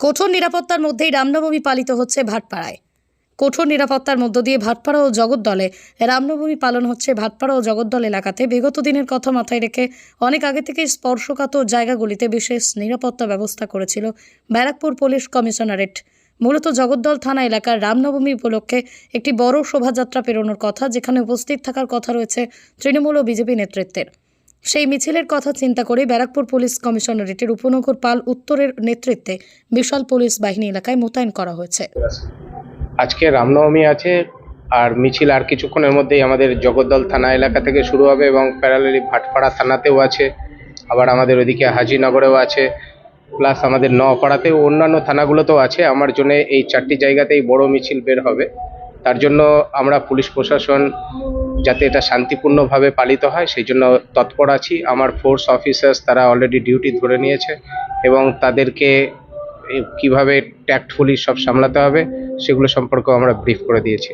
কঠোর নিরাপত্তার মধ্যেই রামনবমী পালিত হচ্ছে ভাটপাড়ায়। কঠোর নিরাপত্তার মধ্য দিয়ে ভাটপাড়া ও জগদ্দলে রামনবমী পালন হচ্ছে ভাটপাড়া ও জগদ্দল এলাকাতে। বিগত দিনের কথা মাথায় রেখে অনেক আগে থেকেই স্পর্শকাতর জায়গাগুলিতে বিশেষ নিরাপত্তা ব্যবস্থা করেছিল ব্যারাকপুর পুলিশ কমিশনারেট। মূলত জগদ্দল থানা এলাকার রামনবমী উপলক্ষে একটি বড় শোভাযাত্রা পেরোনোর কথা, যেখানে উপস্থিত থাকার কথা রয়েছে তৃণমূল ও বিজেপি নেতৃত্বের। সেই মিছিলের কথা চিন্তা করে ব্যারাকপুর পুলিশ কমিশনারেটের উপনগর পাল উত্তরের নেতৃত্বে বিশাল পুলিশ বাহিনী এলাকায় মোতায়েন করা হয়েছে। আজকে রামনবমী আছে আর মিছিল আর কিছুক্ষণের মধ্যেই আমাদের জগদ্দল থানা এলাকা থেকে শুরু হবে এবং প্যারালালি ভাটপাড়া থানাতেও আছে, আবার আমাদের ওদিকে হাজিনগরেও আছে, প্লাস আমাদের নপাড়াতেও অন্যান্য থানাগুলোতেও আছে। আমার জন্য এই চারটি জায়গাতেই বড় মিছিল বের হবে। তার জন্য আমরা পুলিশ প্রশাসন যাতে এটা শান্তিপূর্ণভাবে পালিত হয়, সেই জন্য তৎপর আছি। আমার ফোর্স অফিসার্স তারা অলরেডি ডিউটি ধরে নিয়েছে এবং তাদেরকে কীভাবে ট্যাক্টফুলি সব সামলাতে হবে, সেগুলো সম্পর্কেও আমরা ব্রিফ করে দিয়েছি।